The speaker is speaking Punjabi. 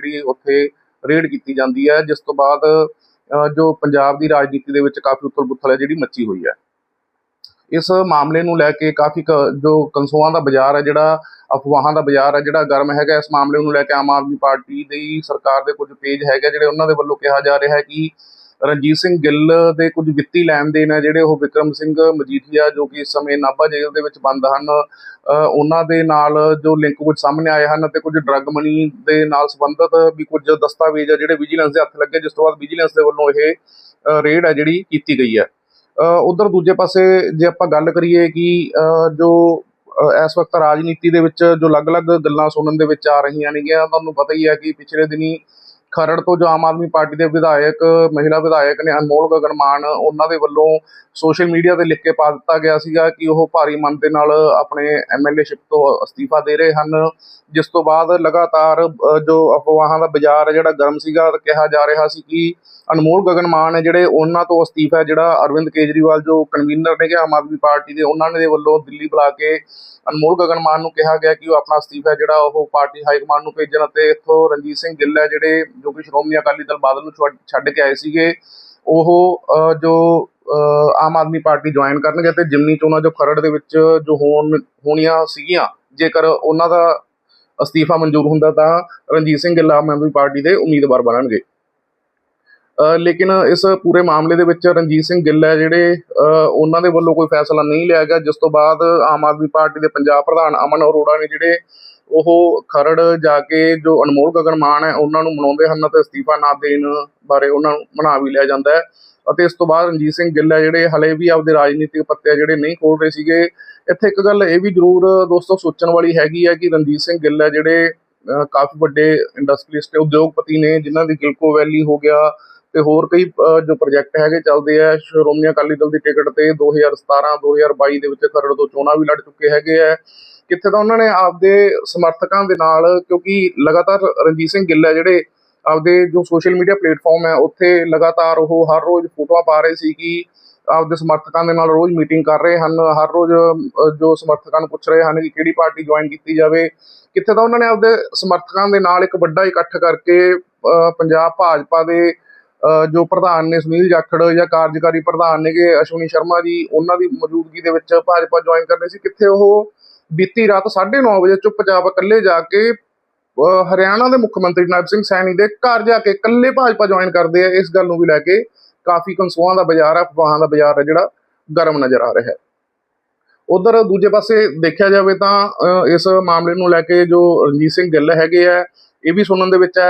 ਜਿਹੜੀ ਉੱਥੇ ਰੇਡ ਕੀਤੀ ਜਾਂਦੀ ਹੈ, ਜਿਸ ਤੋਂ ਬਾਅਦ ਜੋ ਪੰਜਾਬ ਦੀ ਰਾਜਨੀਤੀ ਦੇ ਵਿੱਚ ਕਾਫੀ ਉਥਲ-ਪੁਥਲ ਹੈ, ਜਿਹੜੀ ਮੱਚੀ ਹੋਈ ਹੈ। ਇਸ ਮਾਮਲੇ ਨੂੰ ਲੈ ਕੇ ਕਾਫੀ ਕ- ਜੋ ਕਨਸੂਆਂ ਦਾ ਬਾਜ਼ਾਰ ਹੈ, ਜਿਹੜਾ ਅਫਵਾਹਾਂ ਦਾ ਬਾਜ਼ਾਰ ਹੈ, ਜਿਹੜਾ ਗਰਮ ਹੈਗਾ, ਇਸ ਮਾਮਲੇ ਨੂੰ ਲੈ ਕੇ ਆਮ ਆਦਮੀ ਪਾਰਟੀ ਦੀ ਸਰਕਾਰ ਦੇ ਕੁਝ ਪੇਜ ਹੈਗੇ, ਜਿਹੜੇ ਉਹਨਾਂ ਦੇ ਵੱਲੋਂ ਕਿਹਾ ਜਾ ਰਿਹਾ ਹੈ ਕਿ ਰਣਜੀਤ ਸਿੰਘ ਗਿੱਲ ਦੇ ਕੁਝ ਵਿੱਤੀ ਲੈਣ ਦੇਣ ਹੈ ਜਿਹੜੇ ਉਹ ਵਿਕਰਮ ਸਿੰਘ ਮਜੀਠੀਆ ਜੋ ਕਿ ਇਸ ਸਮੇਂ ਨਾਭਾ ਜੇਲ੍ਹ ਦੇ ਵਿੱਚ ਬੰਦ ਹਨ ਉਹਨਾਂ ਦੇ ਨਾਲ ਜੋ ਲਿੰਕ ਕੁਝ ਸਾਹਮਣੇ ਆਏ ਹਨ ਅਤੇ ਕੁਝ ਡਰੱਗ ਮਨੀ ਦੇ ਨਾਲ ਸੰਬੰਧਿਤ ਵੀ ਕੁਝ ਦਸਤਾਵੇਜ਼ ਆ ਜਿਹੜੇ ਵਿਜੀਲੈਂਸ ਦੇ ਹੱਥ ਲੱਗੇ, ਜਿਸ ਤੋਂ ਬਾਅਦ ਵਿਜੀਲੈਂਸ ਦੇ ਵੱਲੋਂ ਇਹ ਰੇਡ ਹੈ ਜਿਹੜੀ ਕੀਤੀ ਗਈ ਹੈ। ਉਧਰ ਦੂਜੇ ਪਾਸੇ ਜੇ ਆਪਾਂ ਗੱਲ ਕਰੀਏ ਕਿ ਜੋ ਇਸ ਵਕਤ ਰਾਜਨੀਤੀ ਦੇ ਵਿੱਚ ਜੋ ਅਲੱਗ-ਅਲੱਗ ਗੱਲਾਂ ਸੁਣਨ ਦੇ ਵਿੱਚ ਆ ਰਹੀਆਂ ਨੇਗੀਆਂ, ਤੁਹਾਨੂੰ ਪਤਾ ਹੀ ਹੈ ਕਿ ਪਿਛਲੇ ਦਿਨੀ ਖਰੜ ਤੋਂ ਜੋ ਆਮ ਆਦਮੀ ਪਾਰਟੀ ਦੇ ਵਿਧਾਇਕ, ਮਹਿਲਾ ਵਿਧਾਇਕ ਨੇ ਅਨਮੋਲ ਗਗਨ ਮਾਨ ਉਹਨਾਂ ਦੇ ਵੱਲੋਂ ਸੋਸ਼ਲ ਮੀਡੀਆ ਤੇ ਲਿਖ ਕੇ ਪਾ ਦਿੱਤਾ ਗਿਆ ਸੀਗਾ ਕਿ ਉਹ ਭਾਰੀ ਮਨ ਦੇ ਨਾਲ ਆਪਣੇ ਐਮਐਲਏਸ਼ਿਪ ਤੋਂ ਅਸਤੀਫਾ ਦੇ ਰਹੇ ਹਨ। ਜਿਸ ਤੋਂ ਬਾਅਦ ਲਗਾਤਾਰ ਜੋ ਅਫਵਾਹਾਂ ਦਾ ਬਾਜ਼ਾਰ ਜਿਹੜਾ ਗਰਮ ਸੀਗਾ, ਕਿਹਾ ਜਾ ਰਿਹਾ ਸੀ ਕਿ ਅਨਮੋਲ ਗਗਨ ਮਾਨ ਹੈ ਜਿਹੜੇ ਉਹਨਾਂ ਤੋਂ ਅਸਤੀਫਾ ਜਿਹੜਾ ਅਰਵਿੰਦ ਕੇਜਰੀਵਾਲ ਜੋ ਕਨਵੀਨਰ ਨੇਗੇ ਆਮ ਆਦਮੀ ਪਾਰਟੀ ਦੇ, ਉਹਨਾਂ ਨੇ ਦੇ ਵੱਲੋਂ ਦਿੱਲੀ ਬੁਲਾ ਕੇ ਅਨਮੋਲ ਗਗਨ ਮਾਨ ਨੂੰ ਕਿਹਾ ਗਿਆ ਕਿ ਉਹ ਆਪਣਾ ਅਸਤੀਫਾ ਜਿਹੜਾ ਉਹ ਪਾਰਟੀ ਹਾਈ ਕਮਾਂਡ ਨੂੰ ਭੇਜਣ ਅਤੇ ਇੱਥੋਂ ਰਣਜੀਤ ਸਿੰਘ ਗਿੱਲ ਹੈ, ਜਿਹੜੇ ਜੋ ਕਿ ਸ਼੍ਰੋਮਣੀ ਅਕਾਲੀ ਦਲ ਬਾਦਲ ਨੂੰ ਛੱਡ- ਛੱਡ ਕੇ ਆਏ ਸੀਗੇ, ਉਹ ਜੋ ਆਮ ਆਦਮੀ ਪਾਰਟੀ ਜੁਆਇਨ ਕਰਨਗੇ ਤੇ ਜਿਮਨੀ ਚੋਣਾਂ ਜੋ ਖਰੜ ਦੇ ਵਿੱਚ ਜੋ ਹੋਣ, ਹੋਣੀਆਂ ਸੀਗੀਆਂ, ਜੇਕਰ ਉਹਨਾਂ ਦਾ ਅਸਤੀਫਾ ਮਨਜ਼ੂਰ ਹੁੰਦਾ ਤਾਂ ਰਣਜੀਤ ਸਿੰਘ ਗਿੱਲ ਆਮ ਆਦਮੀ ਪਾਰਟੀ ਦੇ ਉਮੀਦਵਾਰ ਬਣਨਗੇ। ਲੇਕਿਨ ਇਸ ਪੂਰੇ ਮਾਮਲੇ ਦੇ ਵਿੱਚ ਰਣਜੀਤ ਸਿੰਘ ਗਿੱਲ ਹੈ ਜਿਹੜੇ ਉਹਨਾਂ ਦੇ ਵੱਲੋਂ ਕੋਈ ਫੈਸਲਾ ਨਹੀਂ ਲਿਆ ਗਿਆ, ਜਿਸ ਤੋਂ ਬਾਅਦ ਆਮ ਆਦਮੀ ਪਾਰਟੀ ਦੇ ਪੰਜਾਬ ਪ੍ਰਧਾਨ ਅਮਨ ਅਰੋੜਾ ਨੇ ਜਿਹੜੇ ਉਹ ਖਰੜ ਜਾ ਕੇ ਜੋ ਅਨਮੋਲ ਗਗਨ ਮਾਨ ਹੈ, ਉਹਨਾਂ ਨੂੰ ਮਨਾਉਂਦੇ ਹਨ ਤੇ ਅਸਤੀਫਾ ਨਾ ਦੇਣ ਬਾਰੇ ਉਹਨਾਂ ਨੂੰ ਮਨਾ ਵੀ ਲਿਆ ਜਾਂਦਾ ਹੈ। ਅਤੇ ਇਸ ਤੋਂ ਬਾਅਦ ਰਣਜੀਤ ਸਿੰਘ ਗਿੱਲ ਹੈ ਜਿਹੜੇ ਹਲੇ ਵੀ ਆਪਦੇ ਰਾਜਨੀਤਿਕ ਪੱਤੇ ਜਿਹੜੇ ਨਹੀਂ ਖੋਲ ਰਹੇ ਸੀਗੇ। ਇੱਥੇ ਇੱਕ ਗੱਲ ਇਹ ਵੀ ਜ਼ਰੂਰ ਦੋਸਤੋ ਸੋਚਣ ਵਾਲੀ ਹੈਗੀ ਹੈ ਕਿ ਰਣਜੀਤ ਸਿੰਘ ਗਿੱਲ ਹੈ ਜਿਹੜੇ ਕਾਫੀ ਵੱਡੇ ਇੰਡਸਟਰੀਲਿਸਟ ਤੇ ਉਦਯੋਗਪਤੀ ਨੇ, ਜਿਨ੍ਹਾਂ ਦੀ ਗਿਲਕੋ ਵੈਲੀ ਹੋ ਗਿਆ ਤੇ ਹੋਰ ਕਈ ਜੋ ਪ੍ਰੋਜੈਕਟ ਹੈਗੇ ਚੱਲਦੇ ਆ, ਸ਼੍ਰੋਮਣੀ ਅਕਾਲੀ ਦਲ ਦੀ ਟਿਕਟ ਤੇ 2017 2022 ਦੇ ਵਿੱਚ ਖਰੜ ਤੋਂ ਚੋਣਾਂ ਵੀ ਲੜ ਚੁੱਕੇ ਹੈਗੇ ਆ। ਕਿੱਥੇ ਤਾਂ ਉਹਨਾਂ ਨੇ ਆਪਦੇ ਸਮਰਥਕਾਂ ਦੇ ਨਾਲ, ਕਿਉਂਕਿ ਲਗਾਤਾਰ ਰਣਜੀਤ ਸਿੰਘ ਗਿੱਲ ਹੈ ਜਿਹੜੇ ਆਪਦੇ ਜੋ ਸੋਸ਼ਲ ਮੀਡੀਆ ਪਲੇਟਫਾਰਮ ਹੈ, ਉੱਥੇ ਲਗਾਤਾਰ ਉਹ ਹਰ ਰੋਜ਼ ਫੋਟੋਆਂ ਪਾ ਰਹੇ ਸੀ ਕਿ ਆਪਦੇ ਸਮਰਥਕਾਂ ਦੇ ਨਾਲ ਰੋਜ਼ ਮੀਟਿੰਗ ਕਰ ਰਹੇ ਹਨ, ਹਰ ਰੋਜ਼ ਜੋ ਸਮਰਥਕਾਂ ਨੂੰ ਪੁੱਛ ਰਹੇ ਹਨ ਕਿ ਕਿਹੜੀ ਪਾਰਟੀ ਜੁਆਇਨ ਕੀਤੀ ਜਾਵੇ। ਕਿੱਥੇ ਤਾਂ ਉਹਨਾਂ ਨੇ ਆਪਦੇ ਸਮਰਥਕਾਂ ਦੇ ਨਾਲ ਇੱਕ ਵੱਡਾ ਇਕੱਠ ਕਰਕੇ ਪੰਜਾਬ ਭਾਜਪਾ ਦੇ ਜੋ ਪ੍ਰਧਾਨ ਨੇ ਸੁਨੀਲ ਜਾਖੜ ਜਾਂ ਕਾਰਜਕਾਰੀ ਪ੍ਰਧਾਨ ਨੇਗੇ ਅਸ਼ਵਨੀ ਸ਼ਰਮਾ ਜੀ, ਉਹਨਾਂ ਦੀ ਮੌਜੂਦਗੀ ਦੇ ਵਿੱਚ ਭਾਜਪਾ ਜੁਆਇਨ ਕਰਨੀ ਸੀ। ਕਿੱਥੇ ਉਹ? ਬੀਤੀ ਰਾਤ 9:30 ਵਜੇ ਚੁੱਪਚਾਪ ਇਕੱਲੇ ਜਾ ਕੇ ਹਰਿਆਣਾ ਦੇ ਮੁੱਖ ਮੰਤਰੀ ਨਾਇਬ ਸਿੰਘ ਸੈਣੀ ਦੇ ਘਰ ਜਾ ਕੇ ਇਕੱਲੇ ਭਾਜਪਾ ਜੁਆਇਨ ਕਰਦੇ ਆ। ਇਸ ਗੱਲ ਨੂੰ ਵੀ ਲੈ ਕੇ ਕਾਫੀ ਕਨਸੂਆਂ ਦਾ ਬਾਜ਼ਾਰ ਹੈ ਅਫਵਾਹਾਂ ਦਾ ਬਾਜ਼ਾਰ ਹੈ ਜਿਹੜਾ ਗਰਮ ਨਜ਼ਰ ਆ ਰਿਹਾ ਹੈ। ਉਧਰ ਦੂਜੇ ਪਾਸੇ ਦੇਖਿਆ ਜਾਵੇ ਤਾਂ ਇਸ ਮਾਮਲੇ ਨੂੰ ਲੈ ਕੇ ਜੋ ਰਣਜੀਤ ਸਿੰਘ ਗਿੱਲ ਹੈਗੇ ਆ, ਇਹ ਵੀ ਸੁਣਨ ਦੇ ਵਿੱਚ ਆਇਆ